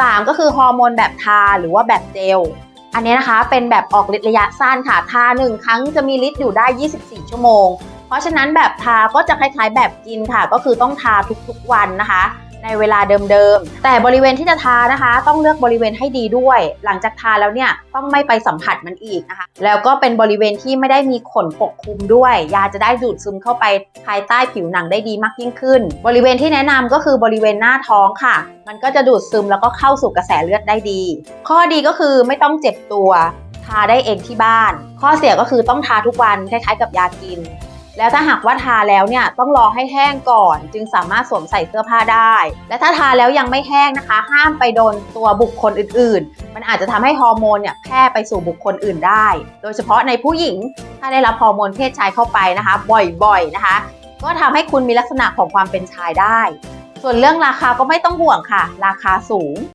3 ก็คือฮอร์โมนแบบทาหรือว่าแบบเจล อันนี้นะคะเป็นแบบออกฤทธิ์ระยะสั้นค่ะทา 1 ครั้งจะมีฤทธิ์อยู่ได้ 24 ชั่วโมง เพราะฉะนั้นแบบทาก็จะคล้ายๆแบบกินค่ะ ก็คือต้องทาทุกๆวันนะคะ ในเวลาเดิมๆ แต่บริเวณที่จะทานะคะ ต้องเลือกบริเวณให้ดีด้วย หลังจากทาแล้วเนี่ยต้องไม่ไปสัมผัสมันอีกนะคะ แล้วก็เป็นบริเวณที่ไม่ได้มีขนปกคลุมด้วย ยาจะได้ดูดซึมเข้าไปภายใต้ผิวหนังได้ดีมากยิ่งขึ้น บริเวณที่แนะนำก็คือบริเวณหน้าท้องค่ะ มันก็จะดูดซึมแล้วก็เข้าสู่กระแสเลือดได้ดี ข้อดีก็คือไม่ต้องเจ็บตัว ทาได้เองที่บ้าน ข้อเสียก็คือต้องทาทุกวันคล้ายๆ กับยากิน แล้วถ้าหากว่าทาแล้วเนี่ยต้องรอให้แห้งก่อน จึงสามารถสวมใส่เสื้อผ้าได้ และถ้าทาแล้วยังไม่แห้งนะคะ ห้ามไปโดนตัวบุคคลอื่น ๆ มันอาจจะทำให้ฮอร์โมนเนี่ยแพร่ไปสู่บุคคลอื่นได้ โดยเฉพาะในผู้หญิงถ้าได้รับฮอร์โมนเพศชายเข้าไปนะคะ บ่อย ๆ นะคะ ก็ทำให้คุณมีลักษณะของความเป็นชายได้ ส่วนเรื่องราคาก็ไม่ต้องห่วงค่ะ ราคาสูง